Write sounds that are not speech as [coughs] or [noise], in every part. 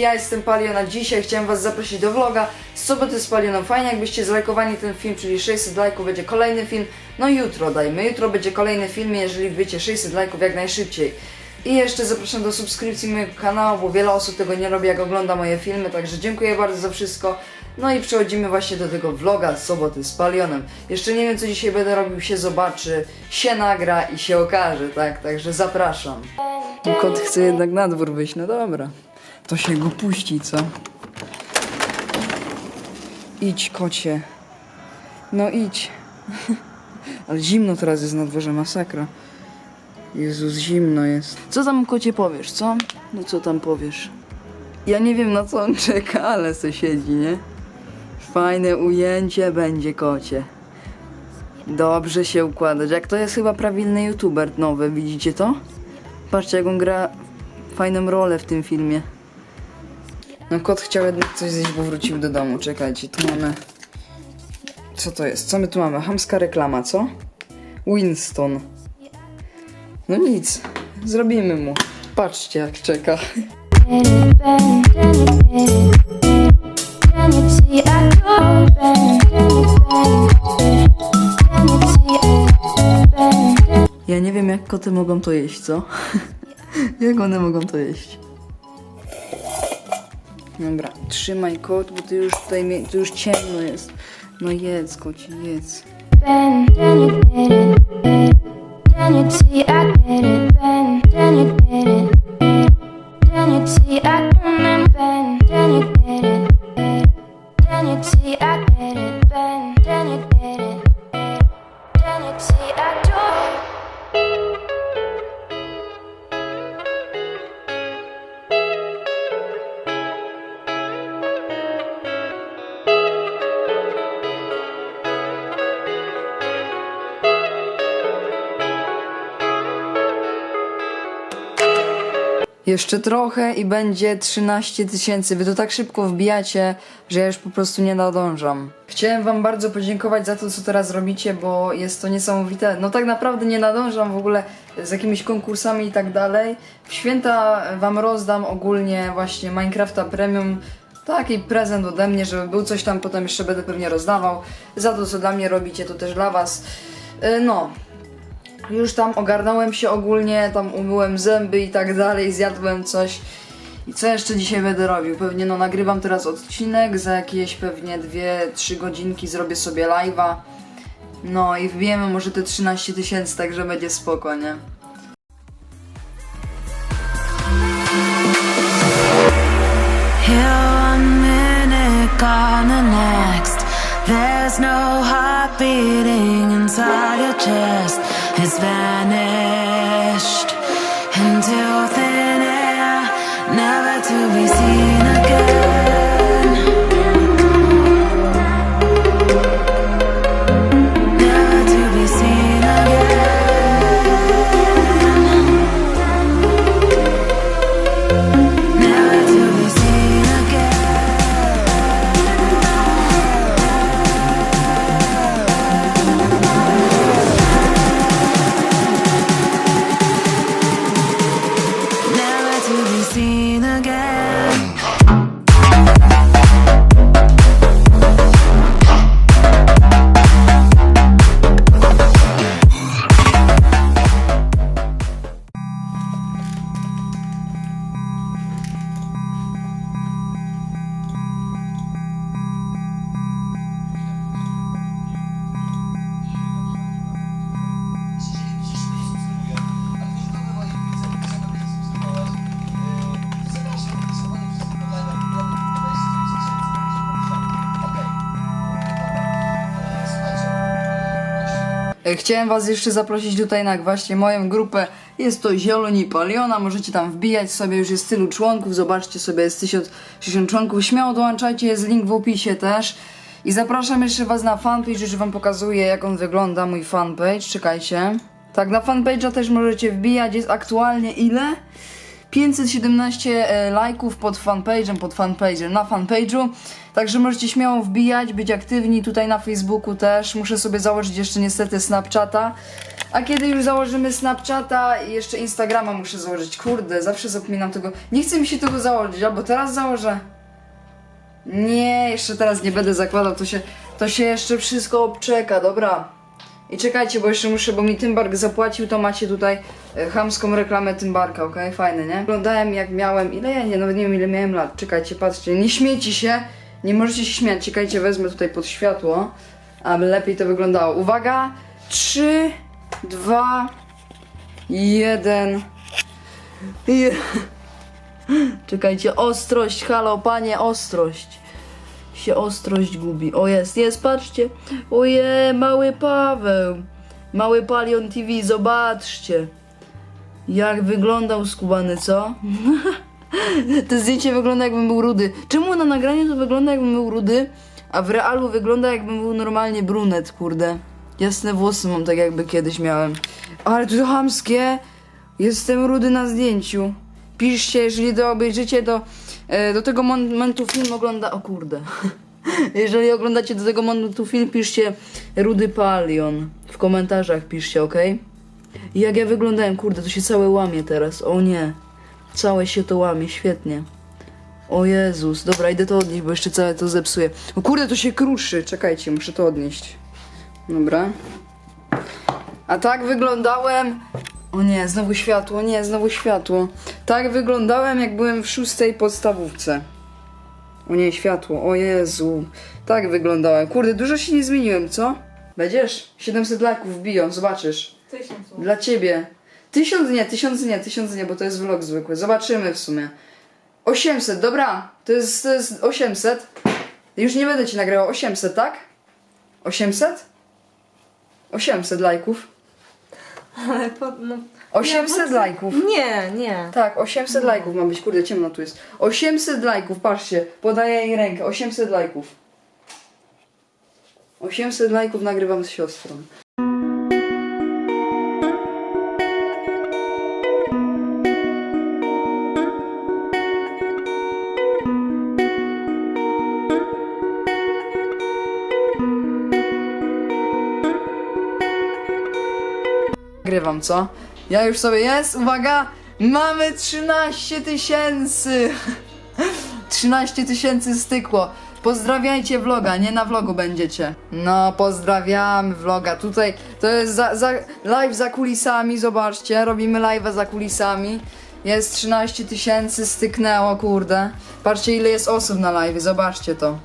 Ja jestem Paliona. Dzisiaj chciałem was zaprosić do vloga z soboty z Palioną. Fajnie jakbyście zlajkowali ten film, czyli 600 lajków, będzie kolejny film. No jutro dajmy, jutro będzie kolejny film, jeżeli wbicie 600 lajków jak najszybciej. I jeszcze zapraszam do subskrypcji mojego kanału, bo wiele osób tego nie robi, jak ogląda moje filmy, także dziękuję bardzo za wszystko. No i przechodzimy właśnie do tego vloga z soboty z Palionem. Jeszcze nie wiem, co dzisiaj będę robił, się zobaczy, się nagra i się okaże, tak? Także zapraszam. No kot chce jednak na dwór wyjść, no dobra. To się go puści, co? Idź, kocie. No idź. [laughs] Ale zimno teraz jest na dworze, masakra. Jezus, zimno jest. Co tam, kocie, powiesz, co? No co tam powiesz? Ja nie wiem, na co on czeka, ale se siedzi, nie? Fajne ujęcie będzie, kocie. Dobrze się układać. Jak to jest chyba prawilny youtuber nowy, widzicie to? Patrzcie, jak on gra fajną rolę w tym filmie. No kot chciał jednak coś zjeść, bo wrócił do domu. Czekajcie, tu mamy... Co to jest? Co my tu mamy? Hamska reklama, co? Winston. No nic, zrobimy mu. Patrzcie, jak czeka. Ja nie wiem, jak koty mogą to jeść, co? [laughs] jak one mogą to jeść? Dobra, trzymaj kot, bo ty już tutaj, już ciemno jest. No jedz, koci, jedz. See, Jeszcze trochę i będzie 13 tysięcy. Wy to tak szybko wbijacie, że ja już po prostu nie nadążam. Chciałem wam bardzo podziękować za to, co teraz robicie, bo jest to niesamowite. No tak naprawdę nie nadążam w ogóle z jakimiś konkursami i tak dalej. W święta wam rozdam ogólnie właśnie Minecrafta Premium. Taki prezent ode mnie, żeby był coś tam, potem jeszcze będę pewnie rozdawał. Za to, co dla mnie robicie, to też dla was. Yy, No, już tam ogarnąłem się ogólnie, tam umyłem zęby i tak dalej, zjadłem coś. I co jeszcze dzisiaj będę robił? Pewnie no nagrywam teraz odcinek, za jakieś pewnie 2-3 godzinki zrobię sobie live'a. No i wbijemy może te 13 tysięcy, także będzie spoko, nie? There's no heart beating inside your chest. It's vanished into thin air, never to be seen again. Chciałem was jeszcze zaprosić tutaj na właśnie moją grupę. Jest to Zieloni Paliona, możecie tam wbijać sobie, już jest tylu członków, zobaczcie sobie, jest 1060 członków. Śmiało dołączajcie, jest link w opisie też. I zapraszam jeszcze was na fanpage, już wam pokazuję jak on wygląda, mój fanpage, czekajcie. Tak, na fanpage'a też możecie wbijać, jest aktualnie ile? 517 e, lajków pod fanpage'em, pod fanpage'em, na fanpage'u. Także możecie śmiało wbijać, być aktywni tutaj na Facebooku też. Muszę sobie założyć jeszcze niestety Snapchata, A kiedy już założymy Snapchata jeszcze Instagrama muszę założyć. Kurde, zawsze zapominam tego. Nie chce mi się tego założyć, albo teraz założę. Nie, jeszcze teraz nie będę zakładał, to się, to się jeszcze wszystko obczeka, dobra. I czekajcie, bo jeszcze muszę, bo mi Tymbark zapłacił, to macie tutaj e, chamską reklamę Tymbarka, okej? Fajne, nie? Oglądałem jak miałem, ile ja nie, nawet nie wiem ile miałem lat. Czekajcie, patrzcie, nie śmiejcie się, nie możecie się śmiać. Czekajcie, wezmę tutaj pod światło, aby lepiej to wyglądało. Uwaga, 3, 2, 1. Je... [laughs] Czekajcie, ostrość, halo, panie, ostrość. Się ostrość gubi. O jest, jest, patrzcie. Oje, mały Paweł. Mały Palion TV, zobaczcie. Jak wyglądał skubany, co? [laughs] to zdjęcie wygląda jakbym był rudy. Czemu na nagraniu to wygląda jakbym był rudy, a w realu wygląda jakbym był normalnie brunet, kurde. Jasne włosy mam tak jakby kiedyś miałem. Ale to chamskie. Jestem rudy na zdjęciu. Piszcie, jeżeli to obejrzycie, to do tego momentu film ogląda... O kurde. [laughs] jeżeli oglądacie do tego momentu film, piszcie Rudy Palion. W komentarzach piszcie, ok? I jak ja wyglądałem, kurde, to się całe łamie teraz. O nie. Całe się to łamie, świetnie. O Jezus, dobra, idę to odnieść, bo jeszcze całe to zepsuję. O kurde, to się kruszy. Czekajcie, muszę to odnieść. Dobra. A tak wyglądałem. O nie, znowu światło, nie, znowu światło. Tak wyglądałem, jak byłem w szóstej podstawówce. O nie, światło, o Jezu. Tak wyglądałem. Kurde, dużo się nie zmieniłem, co? Będziesz? 700 lajków wbiją, zobaczysz. Dla ciebie. Tysiąc nie, tysiąc nie, tysiąc nie, bo to jest vlog zwykły. Zobaczymy w sumie. 800, dobra. To jest, to jest 800. Już nie będę ci nagrywał. 800, tak? 800? 800 lajków. Ale po, no, 800 Nie, lajków. nie, nie. Tak, 800 lajków ma być. Kurde, ciemno tu jest. 800 lajków, patrzcie. Podaję jej rękę. 800 lajków. 800 lajków nagrywam z siostrą. Nagrywam, co? Ja już sobie jest, uwaga! Mamy 13 tysięcy! [laughs] 13 tysięcy stykło. Pozdrawiajcie vloga, nie na vlogu będziecie. No, pozdrawiamy vloga. Tutaj to jest za, za, live za kulisami, zobaczcie. Robimy live'a za kulisami. Jest 13 tysięcy, styknęło, kurde. Patrzcie ile jest osób na live, zobaczcie to.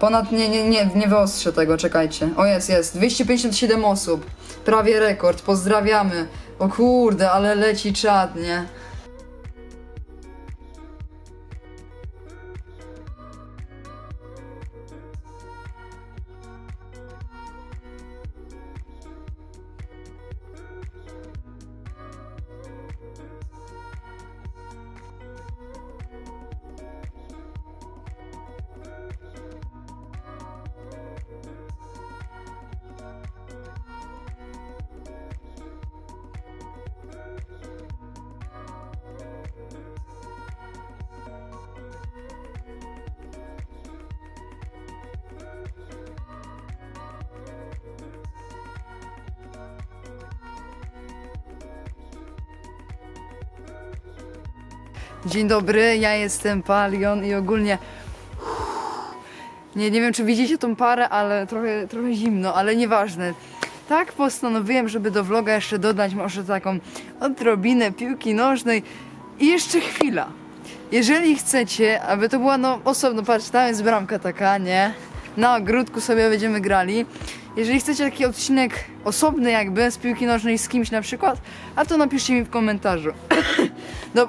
Ponad, nie, nie, nie, nie wyostrzę tego, czekajcie. O jest, jest, 257 osób. Prawie rekord, pozdrawiamy. O kurde, ale leci czad, nie? Dzień dobry, ja jestem Palion i ogólnie. Nie, nie wiem, czy widzicie tą parę, ale trochę, trochę zimno, ale nieważne. Tak postanowiłem, żeby do vloga jeszcze dodać może taką odrobinę piłki nożnej i jeszcze chwila. Jeżeli chcecie, aby to była no osobno, patrz, tam jest bramka taka, nie? Na ogródku sobie będziemy grali. Jeżeli chcecie taki odcinek osobny jakby z piłki nożnej z kimś na przykład, a to napiszcie mi w komentarzu. [coughs] No,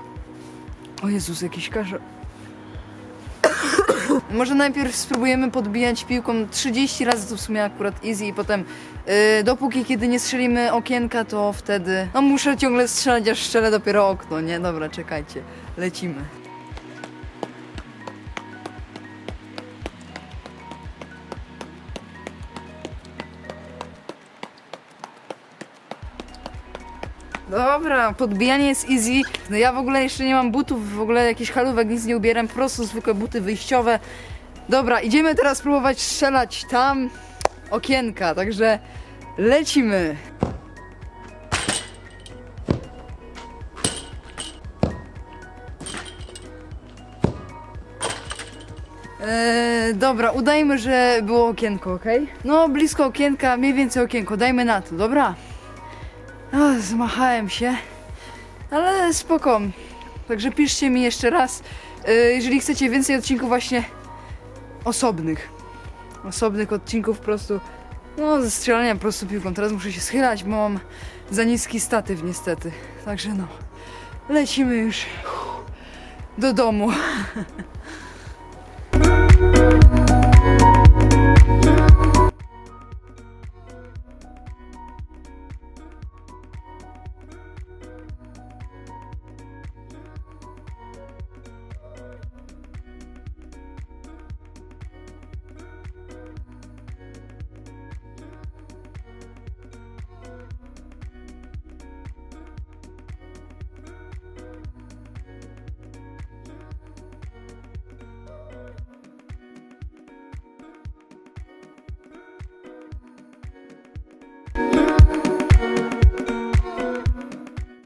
o Jezus, jakiś kaszel. [coughs] Może najpierw spróbujemy podbijać piłką 30 razy, to w sumie akurat easy i potem yy, dopóki kiedy nie strzelimy okienka, to wtedy... No muszę ciągle strzelać, aż strzelę dopiero okno, nie? Dobra, czekajcie. Lecimy. Dobra, podbijanie jest easy. No ja w ogóle jeszcze nie mam butów, w ogóle jakichś halówek, nic nie ubieram, po prostu zwykłe buty wyjściowe. Dobra, idziemy teraz spróbować strzelać tam okienka, także lecimy. Eee, dobra, udajmy, że było okienko, ok? No, blisko okienka, mniej więcej okienko, dajmy na to, dobra? Ach, zmachałem się, ale spoko. Także piszcie mi jeszcze raz, e, jeżeli chcecie więcej odcinków właśnie osobnych. Osobnych odcinków po prostu, no, ze strzelaniem po prostu piłką. Teraz muszę się schylać, bo mam za niski statyw niestety. Także no, lecimy już do domu. [laughs]